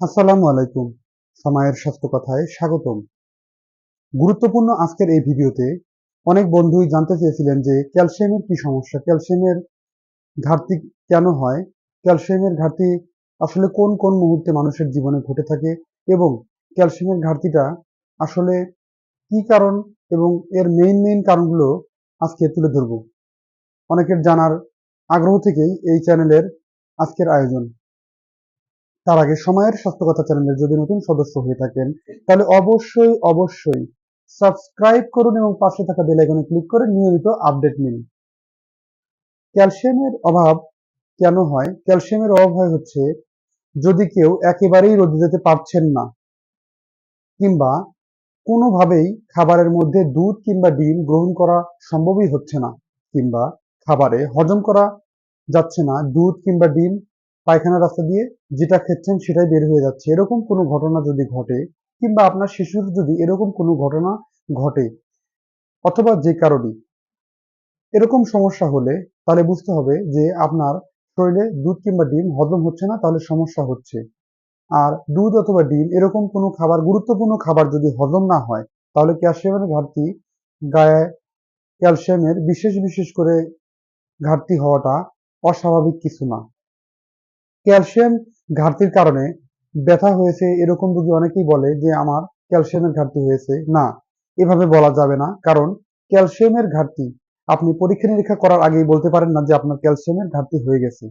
আসসালামু আলাইকুম। সময়ের স্বাস্থ্য কথায় স্বাগতম। গুরুত্বপূর্ণ আজকের এই ভিডিওতে অনেক বন্ধুই জানতে চেয়েছিলেন যে ক্যালসিয়ামের কি সমস্যা, ক্যালসিয়ামের ঘাটতি কেন হয়, ক্যালসিয়ামের ঘাটতি আসলে কোন কোন মুহূর্তে মানুষের জীবনে ঘটে থাকে এবং ক্যালসিয়ামের ঘাটতিটা আসলে কি কারণ এবং এর মেইন মেইন কারণগুলো আজকে তুলে ধরব। অনেকের জানার আগ্রহ থেকেই এই চ্যানেলের আজকের আয়োজন। তার আগে সময়ের স্বাস্থ্যকথা চ্যানেলের যদি নতুন সদস্য হয়ে থাকেন, তাহলে অবশ্যই অবশ্যই সাবস্ক্রাইব করুন এবং পাশে থাকা বেল আইকনে ক্লিক করে নিয়মিত আপডেট নিন। ক্যালসিয়ামের অভাব কেন হয়? ক্যালসিয়ামের অভাব হয় হচ্ছে যদি কেউ একেবারেই রোদে যেতে পারছেন না কিংবা কোনোভাবেই খাবারের মধ্যে দুধ কিংবা ডিম গ্রহণ করা সম্ভবই হচ্ছে না কিংবা খাবারে হজম করা যাচ্ছে না, দুধ কিংবা ডিম পায়খানা রাস্তা দিয়ে যেটা খেচ্ছেন সেটাই বের হয়ে যাচ্ছে। এরকম কোনো ঘটনা যদি ঘটে, কিংবা আপনার শিশুর যদি এরকম কোনো ঘটনা ঘটে, অথবা যে কারণে এরকম সমস্যা হলে তাহলে বুঝতে হবে যে আপনার শরীরে দুধ কিংবা ডিম হজম হচ্ছে না, তাহলে সমস্যা হচ্ছে। আর দুধ অথবা ডিম এরকম কোনো খাবার, গুরুত্বপূর্ণ খাবার যদি হজম না হয়, তাহলে ক্যালসিয়ামের ঘাটতি, গায়ে ক্যালসিয়ামের বিশেষ বিশেষ করে ঘাটতি হওয়াটা অস্বাভাবিক কিছু না। ক্যালসিয়াম ঘাটতির কারণে ব্যথা হয়েছে, এরকম রোগী অনেকেই বলে যে আমার ক্যালসিয়ামের ঘাটতি হয়েছে। না, এভাবে বলা যাবে না। কারণ ক্যালসিয়ামের ঘাটতি আপনি পরীক্ষা নিরীক্ষা করার আগেই বলতে পারেন না যে আপনার ক্যালসিয়ামের ঘাটতি হয়ে গেছে।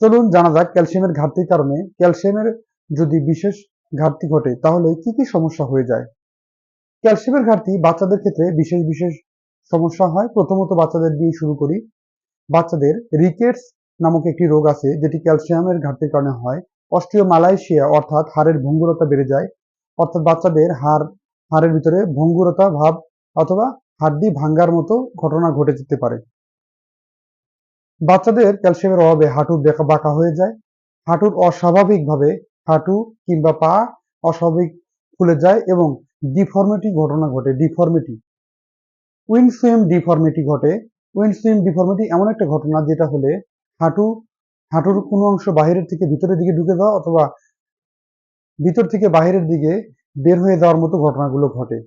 চলুন জানা যাক ক্যালসিয়ামের ঘাটতির কারণে ক্যালসিয়ামের যদি বিশেষ ঘাটতি ঘটে, তাহলে কি কি সমস্যা হয়ে যায়? ক্যালসিয়ামের ঘাটতি বাচ্চাদের ক্ষেত্রে বিশেষ বিশেষ সমস্যা হয়। প্রথমত বাচ্চাদের দিয়ে শুরু করি। বাচ্চাদের রিকেটস নামক একটি রোগ আছে, যেটি ক্যালসিয়ামের ঘাটতির কারণে হয়। অস্ট্রিও মালয়েশিয়া অর্থাৎ হাড়ের ভঙ্গুরতা বেড়ে যায়, অর্থাৎ বাচ্চাদের হাড়, হাড়ের ভিতরে ভঙ্গুরতা ভাব অথবা হাড্ডি ভাঙ্গার মতো ঘটনা ঘটে যেতে পারে। বাচ্চাদের ক্যালসিয়ামের অভাবে হাঁটু বেঁকা হয়ে যায়। হাঁটুর অস্বাভাবিকভাবে হাঁটু কিংবা পা অস্বাভাবিক ফুলে যায় এবং ডিফর্মিটি ঘটনা ঘটে, ডিফর্মিটি। উইন্ডসুইম ডিফর্মিটি ঘটে। উইন্ডসুইম ডিফর্মিটি এমন একটা ঘটনা যেটা হলে হাঁটু, হাঁটুর কোনো অংশ বাহিরের থেকে ভিতরের দিকে ঢুকে যাওয়া অথবা ভিতর থেকে বাহিরের দিকে বের হয়ে যাওয়ার মতো ঘটনাগুলো ঘটে।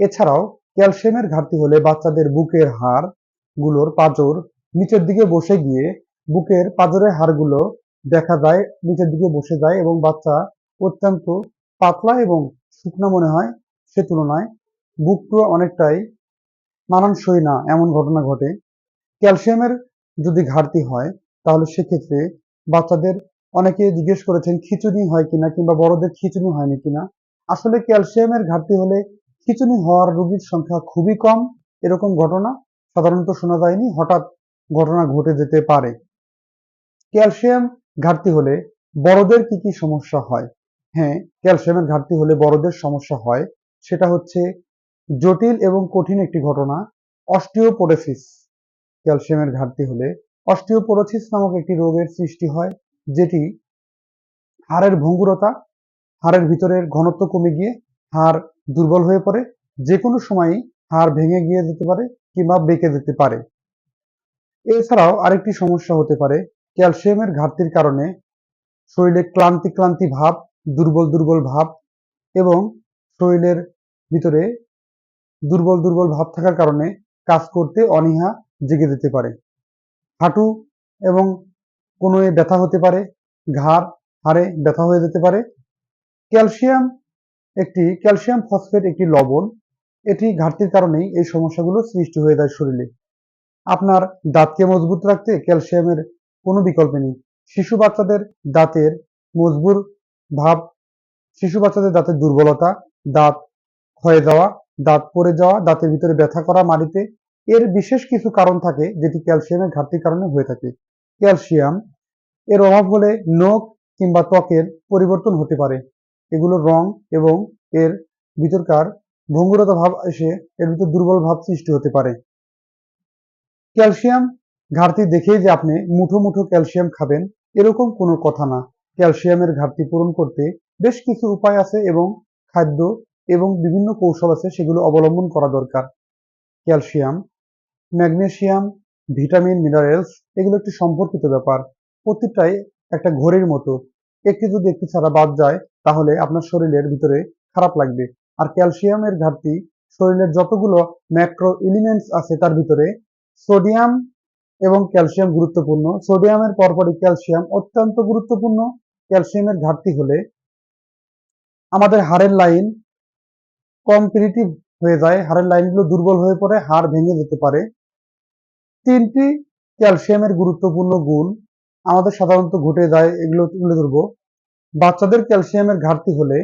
এছাড়াও ক্যালসিয়ামের ঘাটতি হলে বাচ্চাদের বুকের হাড়গুলোর পাঁজর নিচের দিকে বসে গিয়ে বুকের পাঁজরের হাড়গুলো দেখা যায়, নিচের দিকে বসে যায় এবং বাচ্চা অত্যন্ত পাতলা এবং শুকনা মনে হয়। সে তুলনায় বুকটু অনেকটাই মানানসই না, এমন ঘটনা ঘটে। ক্যালসিয়ামের যদি ঘাটতি হয়, তাহলে সেক্ষেত্রে বাচ্চাদের অনেকে জিজ্ঞেস করেছেন খিচুনি হয় কিনা কিংবা বড়দের খিচুনি হয়নি কিনা? আসলে ক্যালসিয়ামের ঘাটতি হলে খিচুনি হওয়ার রোগীর সংখ্যা খুবই কম, এরকম ঘটনা সাধারণত শোনা যায়নি, হঠাৎ ঘটনা ঘটে যেতে পারে। ক্যালসিয়াম ঘাটতি হলে বড়দের কি কি সমস্যা হয়? হ্যাঁ ক্যালসিয়ামের ঘাটতি হলে বড়দের সমস্যা হয়, সেটা হচ্ছে জটিল এবং কঠিন একটি ঘটনা, অস্টিওপোরোসিস। ক্যালসিয়ামের ঘাটতি হলে অস্টিওপোরোসিস নামক একটি রোগের সৃষ্টি হয়, যেটি হাড়ের ভঙ্গুরতা, হাড়ের ভিতরের ঘনত্ব কমে গিয়ে হাড় দুর্বল হয়ে পড়ে যে কোনো সময়ই হাড় ভেঙে গিয়ে যেতে পারে কিংবা বেঁকে যেতে পারে। এছাড়াও আরেকটি সমস্যা হতে পারে, ক্যালসিয়ামের ঘাটতির কারণে শরীরে ক্লান্তি ক্লান্তি ভাব, দুর্বল দুর্বল ভাব এবং শরীরের ভিতরে দুর্বল দুর্বল ভাব থাকার কারণে কাজ করতে অনীহা জেগে যেতে পারে। হাঁটু এবং কোনো ব্যথা হতে পারে, ঘাড়, হাড়ে ব্যথা হয়ে যেতে পারে। ক্যালসিয়াম একটি, ক্যালসিয়াম ফসফেট একটি লবণ, এটি ঘাটতির কারণেই এই সমস্যাগুলো সৃষ্টি হয়ে যায় শরীরে। আপনার দাঁতকে মজবুত রাখতে ক্যালসিয়ামের কোনো বিকল্প নেই। শিশু বাচ্চাদের দাঁতের মজবুর ভাব, শিশু বাচ্চাদের দাঁতের দুর্বলতা, দাঁত ক্ষয়ে যাওয়া, দাঁত পড়ে যাওয়া, দাঁতের ভিতরে ব্যথা করা মাড়িতে এর বিশেষ কিছু কারণ থাকে যেটি ক্যালসিয়ামের ঘাটতির কারণে হয়ে থাকে। ক্যালসিয়াম এর অভাব হলে নখ কিংবা ত্বকের পরিবর্তন হতে পারে। এগুলোর রং এবং এর ভিতরকার ভঙ্গুরতা ভাব এসে এর ভিতর দুর্বল ভাব সৃষ্টি হতে পারে। ক্যালসিয়াম ঘাটতি দেখেই যে আপনি মুঠো মুঠো ক্যালসিয়াম খাবেন, এরকম কোনো কথা না। ক্যালসিয়ামের ঘাটতি পূরণ করতে বেশ কিছু উপায় আছে এবং খাদ্য এবং বিভিন্ন কৌশল আছে সেগুলো অবলম্বন করা দরকার। ক্যালসিয়াম, ম্যাগনেসিয়াম, ভিটামিন, মিনারেলস, এগুলো একটি সম্পর্কিত ব্যাপার। প্রতিটাই একটা ঘড়ির মতো। একটি যদি একটি ছাড়া বাদ যায়, তাহলে আপনার শরীরের ভিতরে খারাপ লাগবে। আর ক্যালসিয়ামের ঘাটতি, শরীরের যতগুলো ম্যাক্রো এলিমেন্টস আছে তার ভিতরে সোডিয়াম এবং ক্যালসিয়াম গুরুত্বপূর্ণ। সোডিয়ামের পরপরই ক্যালসিয়াম অত্যন্ত গুরুত্বপূর্ণ। ক্যালসিয়ামের ঘাটতি হলে আমাদের হাড়ের লাইন কম্পিটিটিভ হয়ে যায়, হাড়ের লাইনগুলো দুর্বল হয়ে পড়ে, হাড় ভেঙে যেতে পারে। তিনটি ক্যালসিয়ামের গুরুত্বপূর্ণ গুণ আমাদের সাধারণত ঘটে যায়, এগুলো তুলে ধরবো। বাচ্চাদের ক্যালসিয়ামের ঘাটতি হলে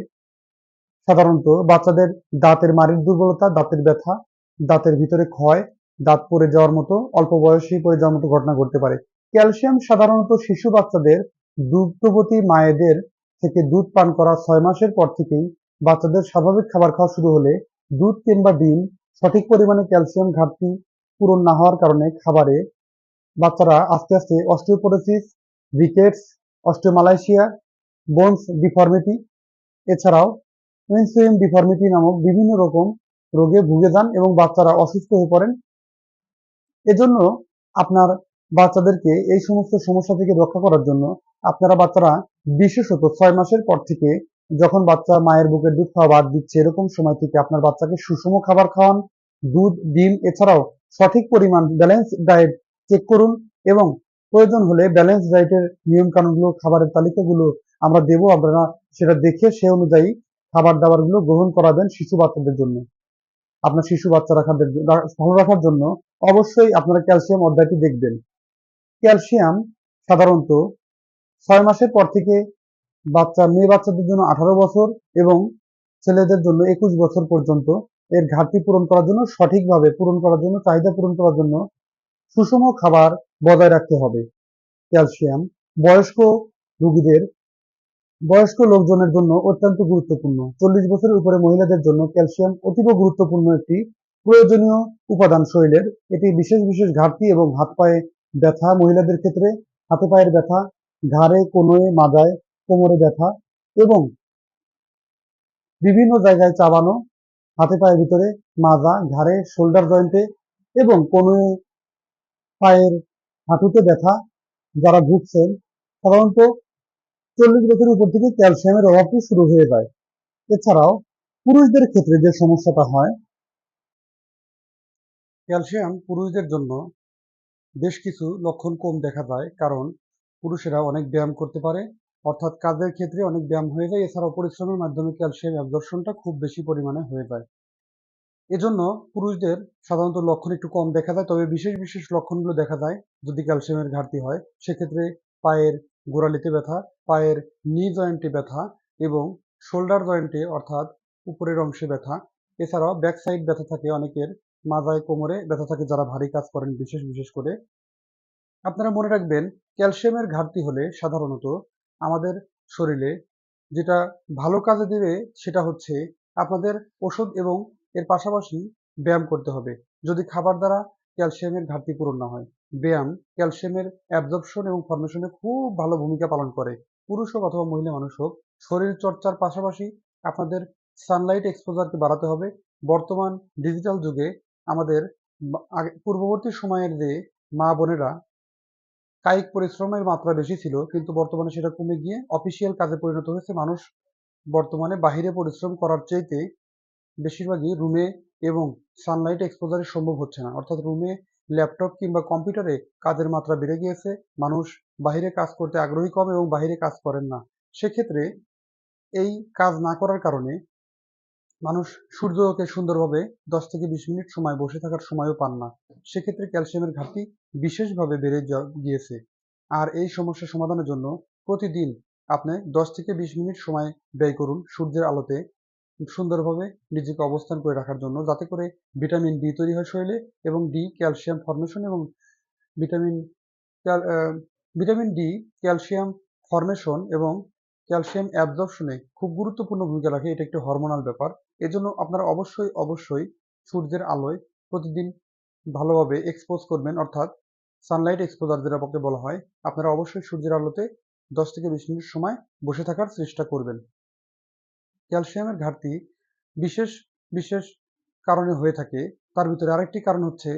সাধারণত বাচ্চাদের দাঁতের মারির দুর্বলতা, দাঁতের ব্যথা, দাঁতের ভিতরে ক্ষয়, দাঁত পড়ে যাওয়ার মতো, অল্প বয়সেই পড়ে যাওয়ার মতো ঘটনা ঘটতে পারে। ক্যালসিয়াম সাধারণত শিশু বাচ্চাদের দুগ্ধবতী মায়েদের থেকে দুধ পান করা ছয় মাসের পর থেকেই বাচ্চাদের স্বাভাবিক খাবার খাওয়া শুরু হলে দুধ কিংবা ডিম সঠিক পরিমাণে ক্যালসিয়াম ঘাটতি পূরণ না হওয়ার কারণে খাবারে বাচ্চারা আস্তে আস্তে osteoporosis, rickets, osteomalacia, bones deformity, এছাড়াও উইনসুইম ডিফর্মিটি নামক বিভিন্ন রকম রোগে ভুগে যান এবং বাচ্চারা অসুস্থ হয়ে পড়েন। এজন্য আপনার বাচ্চাদেরকে এই সমস্ত সমস্যা থেকে রক্ষা করার জন্য আপনারা বাচ্চারা বিশেষত ছয় মাসের পর থেকে যখন বাচ্চা মায়ের বুকের দুধ খাওয়া বাদ দিচ্ছে, এরকম সময় থেকে আপনার বাচ্চাকে সুষম খাবার খাওয়ান, দুধ, ডিম, এছাড়াও সঠিক পরিমাণ ব্যালেন্স ডায়েট চেক করুন এবং প্রয়োজন হলে ব্যালেন্স ডায়েটের নিয়ম কানুনগুলো খাবারের তালিকাগুলো আমরা দেব, আপনারা সেটা দেখে সে অনুযায়ী খাবার দাবারগুলো গ্রহণ করাবেন শিশু বাচ্চাদের জন্য। আপনার শিশু বাচ্চা রাখার ভালো রাখার জন্য অবশ্যই আপনারা ক্যালসিয়াম অধ্যায়টি দেখবেন। ক্যালসিয়াম সাধারণত ছয় মাসের পর থেকে বাচ্চা, মেয়ে বাচ্চাদের জন্য আঠারো বছর এবং ছেলেদের জন্য একুশ বছর পর্যন্ত এর ঘাটতি পূরণ করার জন্য সঠিকভাবে পূরণ করার জন্য, চাহিদা পূরণ করার জন্য সুষম খাবার বজায় রাখতে হবে। ক্যালসিয়াম বয়স্ক রোগীদের, বয়স্ক লোকজনের জন্য অত্যন্ত গুরুত্বপূর্ণ। চল্লিশ বছরের উপরে মহিলাদের জন্য ক্যালসিয়াম অতীব গুরুত্বপূর্ণ একটি প্রয়োজনীয় উপাদান শরীরের। এটি বিশেষ বিশেষ ঘাটতি এবং হাত পায়ে ব্যথা, মহিলাদের ক্ষেত্রে হাতে পায়ের ব্যথা, ঘাড়ে কোনোয়ে মাজায় কোমরে ব্যথা এবং বিভিন্ন জায়গায় চাবানো, হাতে পায়ের ভিতরে মাজা, ঘাড়ে শোল্ডার জয়েন্টে এবং কোনোয়ে পায়ের হাঁটুতে ব্যথা যারা ভুগছেন, সাধারণত চল্লিশ বছরের উপর থেকে ক্যালসিয়ামের অভাবটি শুরু হয়ে যায়। এছাড়াও পুরুষদের ক্ষেত্রে যে সমস্যাটা হয়, ক্যালসিয়াম পুরুষদের জন্য বেশ কিছু লক্ষণ কম দেখা যায়, কারণ পুরুষেরা অনেক ব্যায়াম করতে পারে অর্থাৎ কাজের ক্ষেত্রে অনেক ব্যায়াম হয়ে যায়, এছাড়াও পরিশ্রমের মাধ্যমে ক্যালসিয়াম অ্যাবজর্পশনটা খুব বেশি পরিমাণে হয়ে যায়। এজন্য পুরুষদের সাধারণত লক্ষণ একটু কম দেখা যায়, তবে বিশেষ বিশেষ লক্ষণগুলো দেখা যায় যদি ক্যালসিয়ামের ঘাটতি হয়। সেক্ষেত্রে পায়ের গোড়ালিতে ব্যথা, পায়ের নি জয়েন্টে ব্যথা এবং শোল্ডার জয়েন্টে অর্থাৎ উপরের অংশে ব্যথা। এছাড়াও ব্যাক সাইড ব্যথা থাকে অনেকের, মাজায় কোমরে ব্যথা থাকে যারা ভারী কাজ করেন বিশেষ বিশেষ করে। আপনারা মনে রাখবেন ক্যালসিয়ামের ঘাটতি হলে সাধারণত আমাদের শরীরে, যেটা ভালো কাজে দেবে সেটা হচ্ছে আপনাদের ওষুধ এবং এর পাশাপাশি ব্যায়াম করতে হবে। যদি খাবার দ্বারা ক্যালসিয়ামের ঘাটতি পূরণ না হয়। ব্যায়াম ক্যালসিয়ামের অ্যাবজর্পশন এবং ফর্মেশনে খুব ভালো ভূমিকা পালন করে। পুরুষ হোক অথবা মহিলা মানুষ হোক, শরীর চর্চার পাশাপাশি আপনাদের সানলাইট এক্সপোজারকে বাড়াতে হবে। বর্তমান ডিজিটাল যুগে আমাদের পূর্ববর্তী সময়ের যে মা বোনেরা কায়িক পরিশ্রমের মাত্রা বেশি ছিল, কিন্তু বর্তমানে সেটা কমে গিয়ে অফিসিয়াল কাজে পরিণত হয়েছে। মানুষ বর্তমানে বাহিরে পরিশ্রম করার চাইতে বেশিরভাগই রুমে এবং সানলাইট এক্সপোজারে সম্ভব হচ্ছে না। অর্থাৎ রুমে ল্যাপটপ কিংবা কম্পিউটারে কাজের মাত্রা বেড়ে গিয়েছে। মানুষ বাহিরে কাজ করতে আগ্রহী কম এবং বাহিরে কাজ করেন না। সেক্ষেত্রে এই কাজ না করার কারণে মানুষ সূর্যকে সুন্দরভাবে দশ থেকে বিশ মিনিট সময় বসে থাকার সময়ও পান না। সেক্ষেত্রে ক্যালসিয়ামের ঘাটতি বিশেষভাবে বেড়ে গিয়েছে। আর এই সমস্যা সমাধানের জন্য প্রতিদিন আপনি দশ থেকে বিশ মিনিট সময় ব্যয় করুন সূর্যের আলোতে সুন্দরভাবে নিজেকে অবস্থান করে রাখার জন্য, যাতে করে ভিটামিন ডি তৈরি হয় শরীরে এবং ডি ক্যালসিয়াম ফর্মেশন এবং vitamin vitamin D, calcium formation এবং ক্যালসিয়াম অ্যাবজর্পশনে খুব গুরুত্বপূর্ণ ভূমিকা রাখে। এটা একটি হরমোনাল ব্যাপার। এজন্য আপনারা অবশ্যই অবশ্যই সূর্যের আলোয় প্রতিদিন ভালোভাবে এক্সপোজ করবেন। অর্থাৎ সানলাইট এক্সপোজার যেটা পক্ষে বলা হয়, আপনারা অবশ্যই সূর্যের আলোতে দশ থেকে বিশ মিনিট সময় বসে থাকার চেষ্টা করবেন। ক্যালসিয়ামের ঘাটতি বিশেষ বিশেষ কারণে হয়ে থাকে। তার ভিতরে আরেকটি কারণ হচ্ছে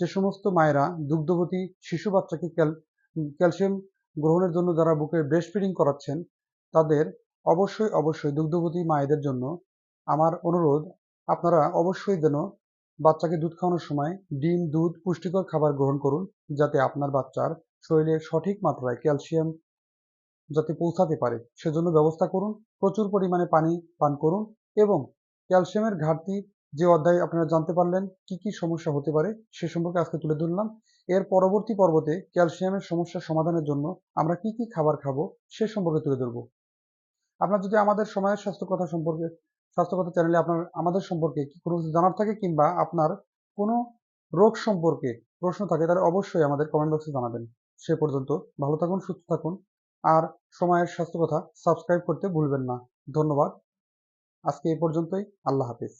যে সমস্ত মায়েরা, দুগ্ধবতী শিশু বাচ্চাকে ক্যাল, ক্যালসিয়াম গ্রহণের জন্য যারা বুকে ব্রেস্ট ফিডিং করাচ্ছেন তাদের অবশ্যই অবশ্যই দুগ্ধবতী মায়েদের জন্য আমার অনুরোধ, আপনারা অবশ্যই যেন বাচ্চাকে দুধ খাওয়ানোর সময় ডিম, দুধ, পুষ্টিকর খাবার গ্রহণ করুন যাতে আপনার বাচ্চার শরীরে সঠিক মাত্রায় ক্যালসিয়াম যাতে পৌঁছাতে পারে। সেজন্য ব্যবস্থা করুন, প্রচুর পরিমাণে পানি পান করুন এবং ক্যালসিয়ামের ঘাটতি যে অধ্যায় আপনারা জানতে পারলেন, কি কি সমস্যা হতে পারে সে সম্পর্কে আজকে তুলে ধরলাম। এর পরবর্তী পর্বতে ক্যালসিয়ামের সমস্যা সমাধানের জন্য আমরা কি কি খাবার খাব সে সম্পর্কে তুলে ধরবো। আপনার যদি আমাদের সময়ের স্বাস্থ্য কথা সম্পর্কে, স্বাস্থ্য কথা চ্যানেলে আপনার, আমাদের সম্পর্কে কোনো কিছু জানার থাকে কিংবা আপনার কোনো রোগ সম্পর্কে প্রশ্ন থাকে, তাহলে অবশ্যই আমাদের কমেন্ট বক্সে জানাবেন। সে পর্যন্ত ভালো থাকুন, সুস্থ থাকুন। আর সময়ের স্বাস্থ্য কথা সাবস্ক্রাইব করতে ভুলবেন না। ধন্যবাদ। আজকে এই পর্যন্তই। আল্লাহ হাফিজ।